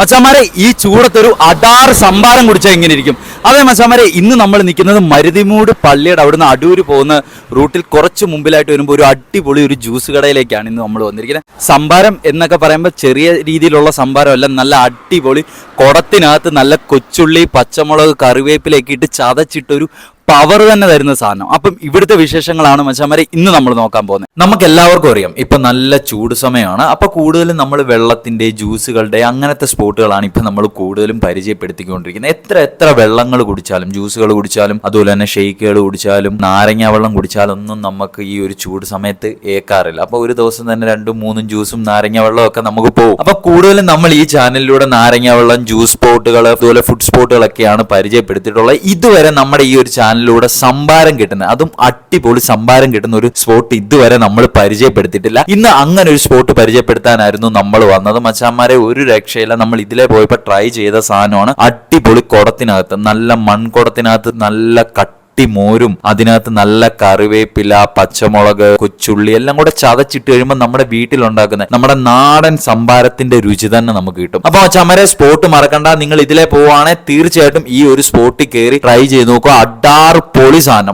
മച്ചാമാരെ ഈ ചൂടത്തൊരു അടാർ സംഭാരം കുടിച്ചാൽ എങ്ങനെ ഇരിക്കും. അതെ മച്ചാമാരെ ഇന്ന് നമ്മൾ നിൽക്കുന്നത് മരുതിമൂട് പള്ളിയുടെ അവിടുന്ന് അടൂര് പോകുന്ന റൂട്ടിൽ കുറച്ച് മുമ്പിലായിട്ട് വരുമ്പോൾ ഒരു അടിപൊളി ഒരു ജ്യൂസ് കടയിലേക്കാണ് ഇന്ന് നമ്മൾ വന്നിരിക്കുന്നത്. സംഭാരം എന്നൊക്കെ പറയുമ്പോൾ ചെറിയ രീതിയിലുള്ള സംഭാരമല്ല നല്ല അടിപൊളി കുടത്തിനകത്ത് നല്ല കൊച്ചുള്ളി പച്ചമുളക് കറിവേപ്പിലേക്ക് ഇട്ട് ചതച്ചിട്ടൊരു പവർ തന്നെ തരുന്ന സാധനം. അപ്പം ഇവിടുത്തെ വിശേഷങ്ങളാണ് മച്ചാമാരെ ഇന്ന് നമ്മൾ നോക്കാൻ പോകുന്നത്. നമുക്ക് എല്ലാവർക്കും അറിയാം ഇപ്പൊ നല്ല ചൂട് സമയമാണ്. അപ്പൊ കൂടുതലും നമ്മൾ വെള്ളത്തിന്റെ ജ്യൂസുകളുടെ അങ്ങനത്തെ സ്പോട്ടുകളാണ് ഇപ്പൊ നമ്മൾ കൂടുതലും പരിചയപ്പെടുത്തിക്കൊണ്ടിരിക്കുന്നത്. എത്ര എത്ര വെള്ളങ്ങൾ കുടിച്ചാലും ജ്യൂസുകൾ കുടിച്ചാലും അതുപോലെ തന്നെ ഷെയ്ക്കുകൾ കുടിച്ചാലും നാരങ്ങ വെള്ളം കുടിച്ചാലും ഒന്നും നമുക്ക് ഈ ഒരു ചൂട് സമയത്ത് ഏക്കാറില്ല. അപ്പൊ ഒരു ദിവസം തന്നെ രണ്ടും മൂന്നും ജ്യൂസും നാരങ്ങ വെള്ളവും ഒക്കെ നമുക്ക് പോകും അപ്പൊ കൂടുതലും നമ്മൾ ഈ ചാനലിലൂടെ നാരങ്ങ വെള്ളം ജ്യൂസ് സ്പോട്ടുകൾ അതുപോലെ ഫുഡ് സ്പോട്ടുകളൊക്കെയാണ് പരിചയപ്പെടുത്തിയിട്ടുള്ളത്. ഇതുവരെ നമ്മുടെ ഈ ഒരു ചാനലിലൂടെ സംഭാരം കിട്ടുന്ന അതും അടിപൊളി സംഭാരം കിട്ടുന്ന ഒരു സ്പോട്ട് ഇതുവരെ നമ്മൾ പരിചയപ്പെടുത്തിയിട്ടില്ല. ഇന്ന് അങ്ങനെ ഒരു സ്പോട്ട് പരിചയപ്പെടുത്താനായിരുന്നു നമ്മൾ വന്നത്. മച്ചാന്മാരെ ഒരു രക്ഷയില്ല. നമ്മൾ ഇതിലെ പോയപ്പോൾ ട്രൈ ചെയ്ത സാധനമാണ് അടിപൊളി കുടത്തിനകത്ത് നല്ല മൺകുടത്തിനകത്ത് നല്ല കട്ടി മോരും അതിനകത്ത് നല്ല കറിവേപ്പില പച്ചമുളക് കൊച്ചുള്ളി എല്ലാം കൂടെ ചതച്ചിട്ട് കഴിയുമ്പോൾ നമ്മുടെ വീട്ടിലുണ്ടാക്കുന്ന നമ്മുടെ നാടൻ സംഭാരത്തിന്റെ രുചി തന്നെ നമുക്ക് കിട്ടും. അപ്പൊ ചമരെ സ്പോട്ട് മറക്കണ്ട. നിങ്ങൾ ഇതിലെ പോവുകയാണെങ്കിൽ തീർച്ചയായിട്ടും ഈ ഒരു സ്പോട്ടിൽ കയറി ട്രൈ ചെയ്ത് നോക്കുക അഡാർ പൊളി സാധനം.